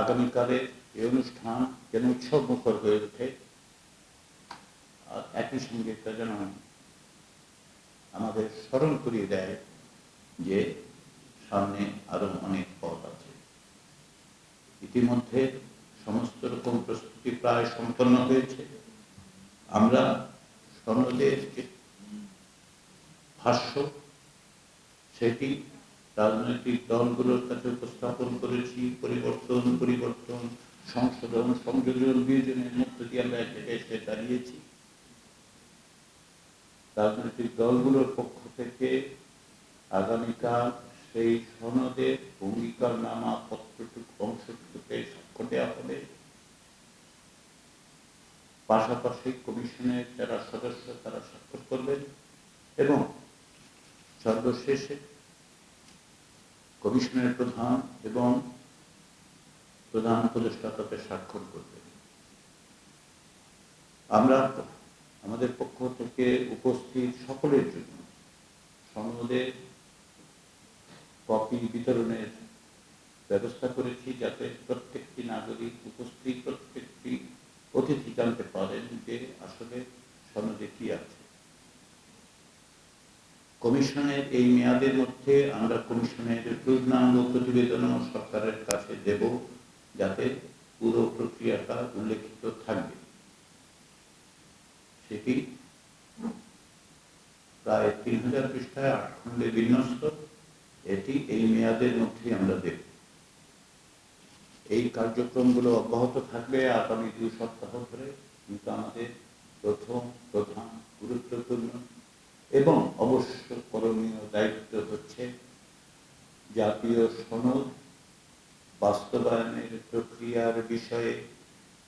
আগামীকালে এই অনুষ্ঠান যেন উৎসব মুখর হয়ে ওঠে। আর একই সঙ্গে এটা যেন আমাদের স্মরণ করিয়ে দেয় যে সামনে আরও অনেক পথ আছে। ইতিমধ্যে সমস্ত রকম প্রস্তুতি প্রায় সম্পন্ন হয়েছে। আমরা সনদের ভাষ্য, সেটি রাজনৈতিক দলগুলোর কাছে উপস্থাপন করেছি, পরিবর্তন পরিবর্তন, সংশোধন, সংযোজন, বিয়োজনের মধ্য দিয়ে আমরা এক জায়গায় এসে দাঁড়িয়েছি। রাজনৈতিক দলগুলোর পক্ষ থেকে আগামীকাল সেই সনদের অঙ্গীকার নামা পত্রটুকু অংশটুকুতে স্বাক্ষর দেওয়া হবে। পাশাপাশি কমিশনের যারা সদস্য তারা স্বাক্ষর করবেন এবং সর্বশেষে কমিশনের প্রধান এবং প্রধান উপদেষ্টা তাতে স্বাক্ষর করবেন আমরা আমাদের পক্ষ থেকে উপস্থিত সকলের জন্য সনদের কপি বিতরণের ব্যবস্থা করেছি যাতে প্রত্যেকটি নাগরিক উপস্থিত প্রত্যেকটি অতিথি জানতে পারেন যে আসলে সনদে কি আছে। কমিশনের এই মেয়াদের মধ্যে আমরা কমিশনের পূর্ণাঙ্গ প্রতিবেদনও সরকারের কাছে দেব যাতে পুরো প্রক্রিয়াটা উল্লেখিত থাকবে। সেটি প্রায় তিন হাজার পৃষ্ঠায় আট খণ্ডে বিন্যস্ত, এটি এই মেয়াদের মধ্যেই আমরা দেব। এই কার্যক্রমগুলো অব্যাহত থাকবে আগামী দুই সপ্তাহ ধরে, কিন্তু আমাদের প্রথম, প্রধান, গুরুত্বপূর্ণ এবং অবশ্য করণীয় দায়িত্ব হচ্ছে জাতীয় সনদ বাস্তবায়নের প্রক্রিয়ার বিষয়ে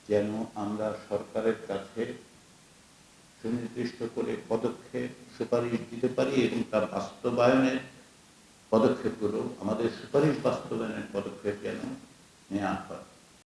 যেন আমরা সরকারের কাছে সুনির্দিষ্ট করে পদক্ষেপ, সুপারিশ দিতে পারি এবং তার বাস্তবায়নের পদক্ষেপগুলো, আমাদের সুপারিশ বাস্তবায়নের পদক্ষেপ যেন নেওয়া হয়।